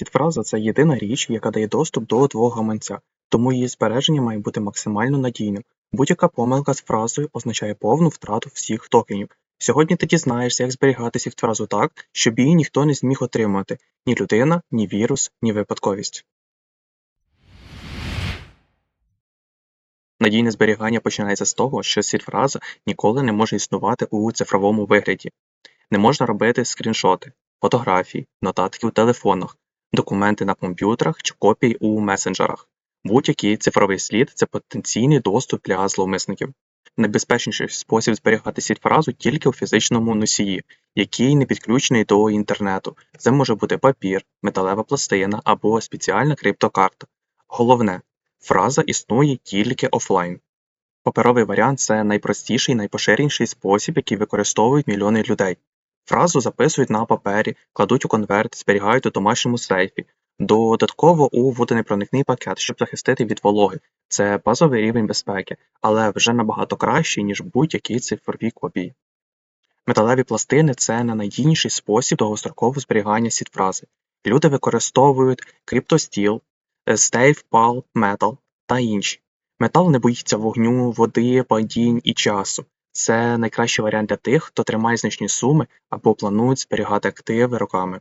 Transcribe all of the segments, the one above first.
Сідфраза це єдина річ, яка дає доступ до твого гаманця, тому її збереження має бути максимально надійним. Будь-яка помилка з фразою означає повну втрату всіх токенів. Сьогодні ти дізнаєшся, як зберігати сідфразу так, щоб її ніхто не зміг отримати ні людина, ні вірус, ні випадковість. Надійне зберігання починається з того, що сідфраза ніколи не може існувати у цифровому вигляді. Не можна робити скріншоти, фотографії, нотатки у телефонах, документи на комп'ютерах чи копії у месенджерах. Будь-який цифровий слід це потенційний доступ для зловмисників. Найбезпечніший спосіб зберігати сід-фразу тільки у фізичному носії, який не підключений до інтернету. Це може бути папір, металева пластина або спеціальна криптокарта. Головне, фраза існує тільки офлайн. Паперовий варіант це найпростіший і найпоширеніший спосіб, який використовують мільйони людей. Фразу записують на папері, кладуть у конверт, зберігають у домашньому сейфі, додатково у водонепроникний пакет, щоб захистити від вологи. Це базовий рівень безпеки, але вже набагато кращий, ніж будь-які цифрові копії. Металеві пластини це не найдійніший спосіб довгострокового зберігання сід-фрази. Люди використовують криптостіл, SafePal Metal та інші. Метал не боїться вогню, води, падінь і часу. Це найкращий варіант для тих, хто тримає значні суми або планують зберігати активи роками.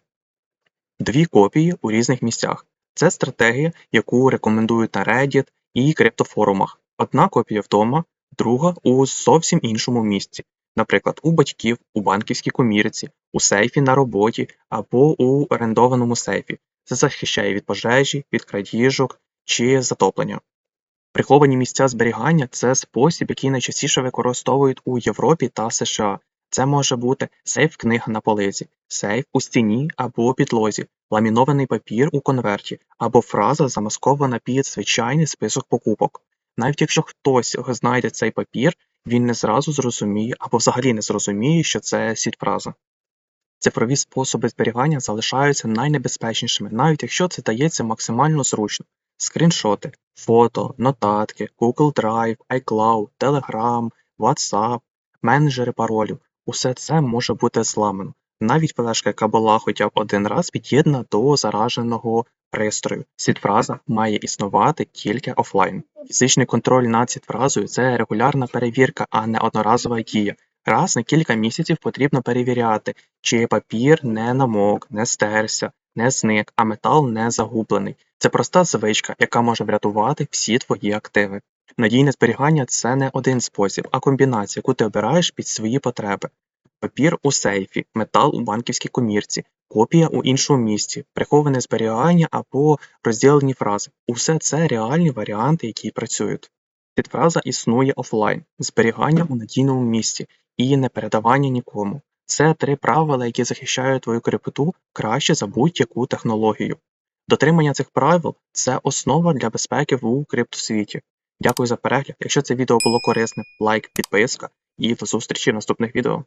Дві копії у різних місцях. Це стратегія, яку рекомендують на Reddit і криптофорумах. Одна копія вдома, друга у зовсім іншому місці, наприклад, у батьків, у банківській комірці, у сейфі на роботі або у орендованому сейфі. Це захищає від пожежі, від крадіжок чи затоплення. Приховані місця зберігання це спосіб, який найчастіше використовують у Європі та США. Це може бути сейф книга на полиці, сейф у стіні або підлозі, ламінований папір у конверті, або фраза замаскована під звичайний список покупок. Навіть якщо хтось знайде цей папір, він не зразу зрозуміє або взагалі не зрозуміє, що це сіть-фраза. Цифрові способи зберігання залишаються найнебезпечнішими, навіть якщо це дається максимально зручно. Скріншоти, фото, нотатки, Google Drive, iCloud, Telegram, WhatsApp, менеджери паролів усе це може бути зламано. Навіть флешка, яка була хоча б один раз під'єднана до зараженого пристрою. Сід-фраза має існувати тільки офлайн. Фізичний контроль над сід-фразою – це регулярна перевірка, а не одноразова дія. Раз на кілька місяців потрібно перевіряти, чи папір не намок, не стерся, не зник, а метал не загублений. Це проста звичка, яка може врятувати всі твої активи. Надійне зберігання це не один спосіб, а комбінація, яку ти обираєш під свої потреби. Папір у сейфі, метал у банківській комірці, копія у іншому місці, приховане зберігання або розділені фрази. Усе це реальні варіанти, які працюють. Підфраза існує офлайн, зберігання у надійному місці і не передавання нікому. Це три правила, які захищають твою крипту краще за будь-яку технологію. Дотримання цих правил це основа для безпеки в криптосвіті. Дякую за перегляд. Якщо це відео було корисне, лайк, підписка і до зустрічі в наступних відео.